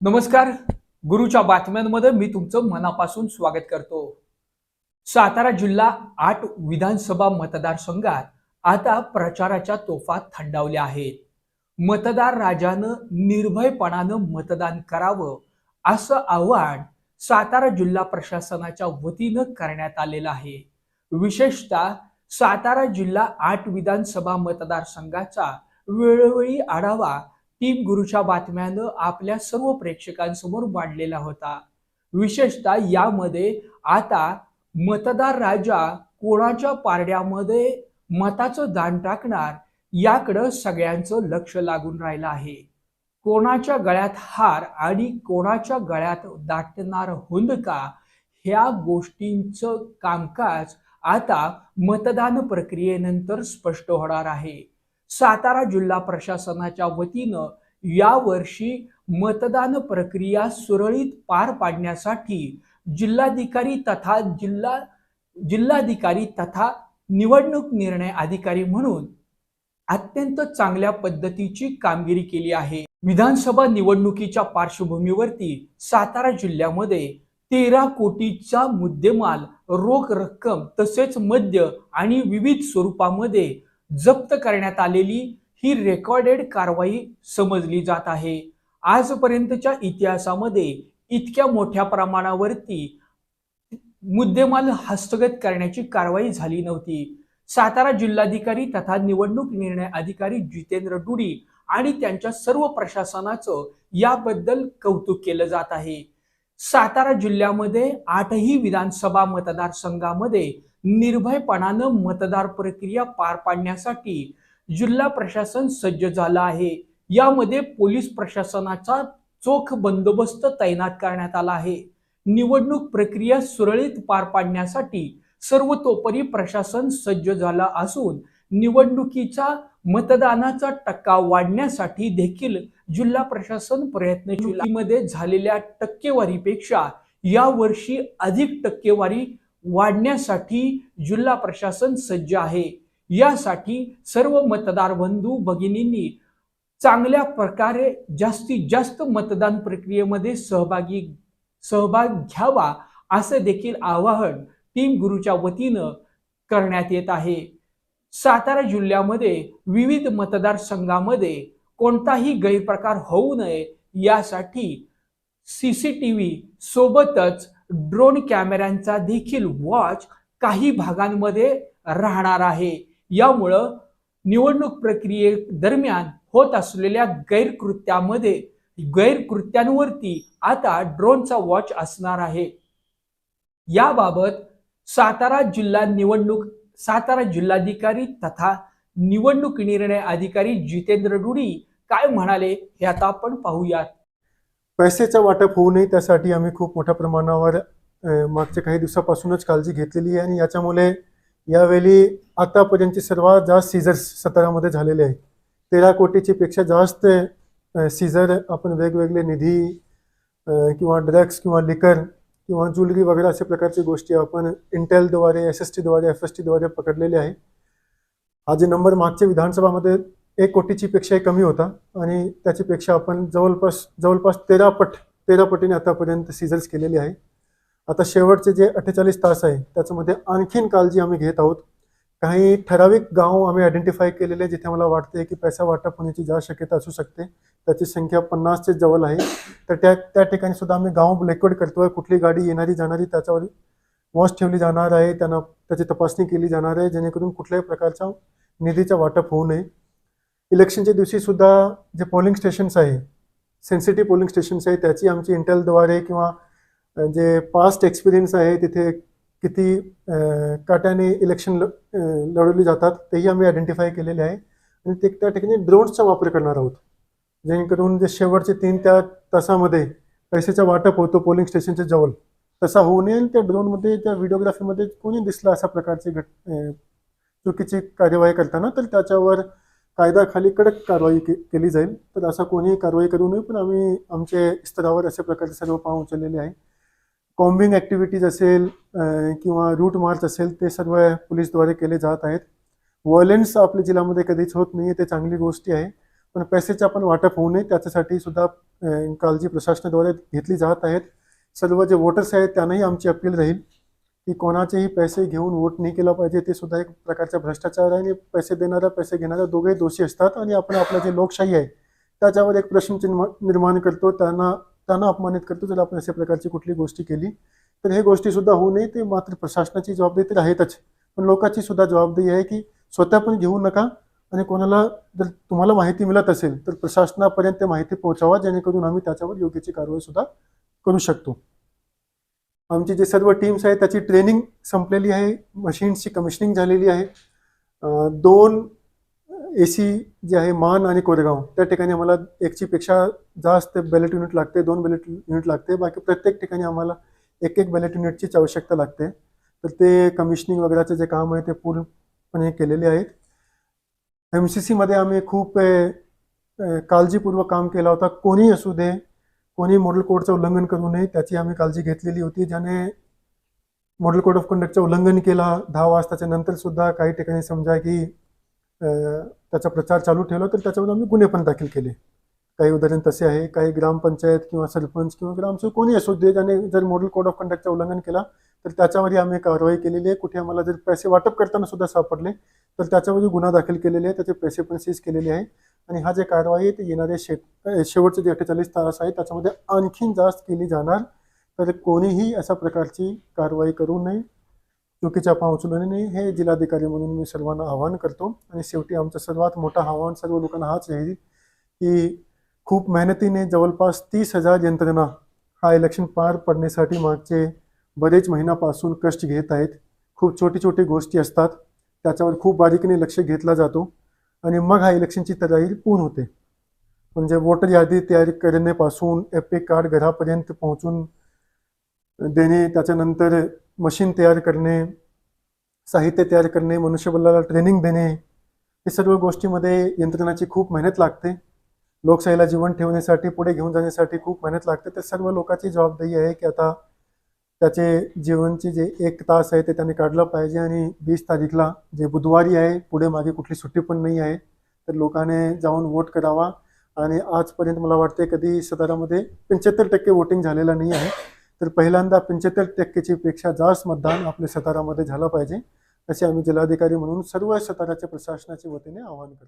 नमस्कार. गुरुच्या बातम्यांमध्ये मी तुमचं मनापासून स्वागत करतो. सातारा जिल्हा आठ विधानसभा मतदारसंघात आता प्रचाराच्या तोफा थंडावल्या आहेत. मतदार राजानं निर्भयपणानं मतदान करावं असं आवाहन सातारा जिल्हा प्रशासनाच्या वतीनं करण्यात आलेलं आहे. विशेषतः सातारा जिल्हा आठ विधानसभा मतदारसंघाचा वेळोवेळी आढावा टीम गुरुच्या बातम्यानं आपल्या सर्व प्रेक्षकांसमोर मांडलेला होता. विशेषतः यामध्ये आता मतदार राजा कोणाच्या पारड्यामध्ये मताचं दान टाकणार याकडं सगळ्यांचं लक्ष लागून राहिलं आहे. कोणाच्या गळ्यात हार आणि कोणाच्या गळ्यात दाटणार हुंदका ह्या गोष्टींचं कामकाज आता मतदान प्रक्रियेनंतर स्पष्ट होणार आहे. सातारा जिल्हा प्रशासनाच्या वतीनं यावर्षी मतदान प्रक्रिया सुरळीत पार पाडण्यासाठी जिल्हाधिकारी तथा जिल्हा जिल्हाधिकारी तथा निवडणूक निर्णय अधिकारी म्हणून अत्यंत चांगल्या पद्धतीची कामगिरी केली आहे. विधानसभा निवडणुकीच्या पार्श्वभूमीवरती सातारा जिल्ह्यामध्ये तेरा कोटीचा मुद्देमाल रोख रक्कम तसेच मद्य आणि विविध स्वरूपामध्ये जप्त करण्यात आलेली ही रेकॉर्डेड कारवाई समजली जात आहे. आजपर्यंतच्या इतिहासामध्ये इतक्या मोठ्या प्रमाणावरती मुद्देमाल हस्तगत करण्याची कारवाई झाली नव्हती. सातारा जिल्हाधिकारी तथा निवडणूक निर्णय अधिकारी जितेंद्र डुडी आणि त्यांच्या सर्व प्रशासनाचं याबद्दल कौतुक केलं जात आहे. सातारा जिल्ह्यामध्ये आठही विधानसभा मतदारसंघामध्ये निर्भयपणानं मतदार प्रक्रिया पार पाडण्यासाठी जिल्हा प्रशासन सज्ज झालं आहे. यामध्ये पोलीस प्रशासनाचा चोख बंदोबस्त तैनात करण्यात आला आहे. निवडणूक प्रक्रिया सुरळीत पार पाडण्यासाठी सर्वतोपरी प्रशासन सज्ज झाला असून निवडणुकीचा मतदानाचा टक्का वाढण्यासाठी देखील जिल्हा प्रशासन प्रयत्नशील मध्ये झालेल्या टक्केवारीपेक्षा यावर्षी अधिक टक्केवारी वाढण्यासाठी जिल्हा प्रशासन सज्ज आहे. यासाठी सर्व मतदार बंधू भगिनींनी चांगल्या प्रकारे जास्तीत जास्त मतदान प्रक्रियेमध्ये सहभागी सहभाग घ्यावा असं देखील आवाहन टीम गुरुच्या वतीनं करण्यात येत आहे. सातारा जिल्ह्यामध्ये विविध मतदारसंघामध्ये कोणताही गैरप्रकार होऊ नये यासाठी सी सी टी व्ही सोबतच ड्रोन कॅमेऱ्यांचा देखील वॉच काही भागांमध्ये राहणार आहे. यामुळं निवडणूक प्रक्रिये दरम्यान होत असलेल्या गैरकृत्यामध्ये गैरकृत्यांवरती आता ड्रोनचा वॉच असणार आहे. याबाबत सातारा जिल्हा निवडणूक सातारा जिल्हाधिकारी तथा निवडणूक निर्णय अधिकारी जितेंद्र डुडी काय म्हणाले हे आता आपण पाहूयात. पैसेचं वाटप होऊ नये त्यासाठी आम्ही खूप मोठ्या प्रमाणावर मागच्या काही दिवसापासूनच काळजी घेतलेली आहे आणि याच्यामुळे यावेळी आतापर्यंतचे सर्वात जास्त सीझर्स सतारामध्ये झालेले आहेत. तेरा कोटीची पेक्षा जास्त सीझर आपण वेगवेगळे निधी किंवा ड्रग्स किंवा लिकर किंवा ज्वेलरी वगैरे अशा प्रकारची गोष्टी आपण इंटेलद्वारे एस एस टीद्वारे एफ एस टीद्वारे पकडलेले आहे हा जे नंबर मागच्या विधानसभामध्ये एक कोटीची पेक्षाही कमी होता आणि त्याच्यापेक्षा आपण जवळपास जवळपास तेरा पट तेरा पटीने आतापर्यंत सीझल्स केलेली आहे. आता शेवटचे जे अठ्ठेचाळीस तास आहे त्याच्यामध्ये आणखीन काळजी आम्ही घेत आहोत. काही ठराविक गाव आम्ही आयडेंटिफाय केलेले आहे जिथे मला वाटते की पैसा वाटप होण्याची जा शक्यता असू शकते त्याची संख्या पन्नासचे जवळ आहे. तर त्या त्या ठिकाणी सुद्धा आम्ही गाव रेकॉर्ड करतोय. कुठली गाडी येणारी जाणारी त्याच्यावर वॉच ठेवली जाणार आहे त्यांना त्याची तपासणी केली जाणार आहे जेणेकरून कुठल्याही प्रकारचा निधीचा वाटप होऊ नये. इलेक्शनच्या दिवशी सुद्धा जे पोलिंग स्टेशन्स आहे सेन्सिटिव्ह पोलिंग स्टेशन्स आहे त्याची आमची इंटेलद्वारे किंवा जे पास्ट एक्सपिरियन्स आहे तिथे किती काट्याने इलेक्शन ल लढवली जातात तेही आम्ही आयडेंटिफाय केलेले आहे. आणि ते त्या ठिकाणी ड्रोन्सचा वापर करणार आहोत. जेणेकरून जे शेवटचे तीन त्या तासामध्ये पैशाचा वाटप होतो पोलिंग स्टेशनच्या जवळ तसा होऊ नये. त्या ड्रोनमध्ये त्या व्हिडिओग्राफीमध्ये कोणी दिसला अशा प्रकारची घट चुकीची कार्यवाही करताना तर त्याच्यावर कायदाखाली कडक कारवाई के केली जाईल. तर असं कोणीही कारवाई करू नये पण आम्ही आमच्या स्तरावर अशा प्रकारचे सर्व पाहून उचललेले आहे. कॉम्बिंग ॲक्टिव्हिटीज असेल किंवा रूट मार्च असेल ते सर्व पोलीसद्वारे केले जात आहेत. व्हायलेन्स आपल्या जिल्ह्यामध्ये कधीच होत नाही ते चांगली गोष्टी आहे. पण पैसेचं आपण वाटप होऊ नये त्याच्यासाठी सुद्धा काळजी प्रशासनाद्वारे घेतली जात आहेत. सर्व जे वोटर्स आहेत त्यांनाही आमची अपील राहील. की कोणाचेही पैसे घेऊन वोट नाही केला पाहिजे ते सुद्धा एक प्रकारचा भ्रष्टाचार आहे आणि पैसे देणारा पैसे घेणारा दोघे दोषी असतात आणि आपण आपलं जे लोकशाही आहे त्याच्यावर एक प्रश्नचिन्ह निर्माण करतो त्यांना त्यांना अपमानित करतो जर आपण अशा प्रकारची कुठली गोष्टी केली तर हे गोष्टी सुद्धा होऊ नये ते मात्र प्रशासनाची जबाबदारी तर आहेतच. पण लोकांची सुद्धा जबाबदारी आहे की स्वतः पण घेऊ नका आणि कोणाला जर तुम्हाला माहिती मिळत असेल तर प्रशासनापर्यंत माहिती पोहोचावा जेणेकरून आम्ही त्याच्यावर योग्यची कारवाई सुद्धा करू शकतो. आमची जे सर्व टीम्स आहेत त्याची ट्रेनिंग संपलेली आहे. मशीन्सची कमिशनिंग झालेली आहे. दोन ए सी जे आहे मान आणि कोरेगाव त्या ठिकाणी आम्हाला एकचीपेक्षा जास्त बॅलेट युनिट लागते दोन बॅलेट युनिट लागते. बाकी प्रत्येक ठिकाणी आम्हाला एक एक बॅलेट युनिटचीच आवश्यकता लागते. तर ते कमिशनिंग वगैरेचं जे काम आहे ते पूर्णपणे केलेले आहेत. एम सी सीमध्ये आम्ही खूप काळजीपूर्वक काम केला होता. कोणी असू दे कोणी मॉडेल कोडचं उल्लंघन करू नये त्याची आम्ही काळजी घेतलेली होती. ज्याने मॉडेल कोड ऑफ कंडक्टचं उल्लंघन केला दहा वाजताच्या नंतर सुद्धा काही ठिकाणी समजा की त्याचा प्रचार चालू ठेवला तर त्याच्यावर आम्ही गुन्हे पण दाखल केले. काही उदाहरण तसे आहे काही ग्रामपंचायत किंवा सरपंच किंवा ग्रामसेवक कोणी असू दे ज्याने जर मॉडेल कोड ऑफ कंडक्टचं उल्लंघन केला तर त्याच्यावरही आम्ही कारवाई केलेली आहे. कुठे आम्हाला जर पैसे वाटप करताना सुद्धा सापडले तर त्याच्यावरही गुन्हा दाखल केलेले आहे त्याचे पैसे पण सीज केलेले आहे. आणि हा जे कारवाई आहे ते येणारे शे शेवटचे जे अठ्ठेचाळीस तास आहे त्याच्यामध्ये आणखीन जास्त केली जाणार. तर कोणीही अशा प्रकारची कारवाई करू नये. चुकीच्या पाव नये हे जिल्हाधिकारी म्हणून मी सर्वांना आवाहन करतो. आणि शेवटी आमचं सर्वात मोठं आव्हान सर्व लोकांना हाच आहे की खूप मेहनतीने जवळपास तीस हजार यंत्रणा हा इलेक्शन पार पडण्यासाठी मागचे बरेच महिन्यापासून कष्ट घेत आहेत. खूप छोटी छोटी गोष्टी असतात. त्याच्यावर खूप बारीकीने लक्ष घेतला जातो. आणि मग हा इलेक्शनची तयारी पूर्ण होते. म्हणजे वोटर यादी तयारी करण्यापासून एपिक कार्ड घरापर्यंत पोहोचून देणे त्याच्यानंतर मशीन तयार करणे साहित्य तयार करणे मनुष्यबळाला ट्रेनिंग देणे हे सर्व गोष्टीमध्ये यंत्रणाची खूप मेहनत लागते. लोकशाहीला जीवन ठेवण्यासाठी पुढे घेऊन जाण्यासाठी खूप मेहनत लागते. तर सर्व लोकांची जबाबदारी आहे की आता त्याचे जीवनची जे एक तास आहे ते त्यांनी काढलं पाहिजे आणि वीस तारीखला जे बुधवारी आहे पुढे मागे कुठली सुट्टी पण नाही आहे तर लोकांनी जाऊन वोट करावा. आणि आजपर्यंत मला वाटते कधी सातारामध्ये पंच्याहत्तर टक्के वोटिंग झालेलं नाही आहे तर पहिल्यांदा पंच्याहत्तर टक्केची पेक्षा जास्त मतदान आपल्या सतारामध्ये झालं पाहिजे असे आम्ही जिल्हाधिकारी म्हणून सर्व सताराच्या प्रशासनाच्या वतीने आवाहन करतो.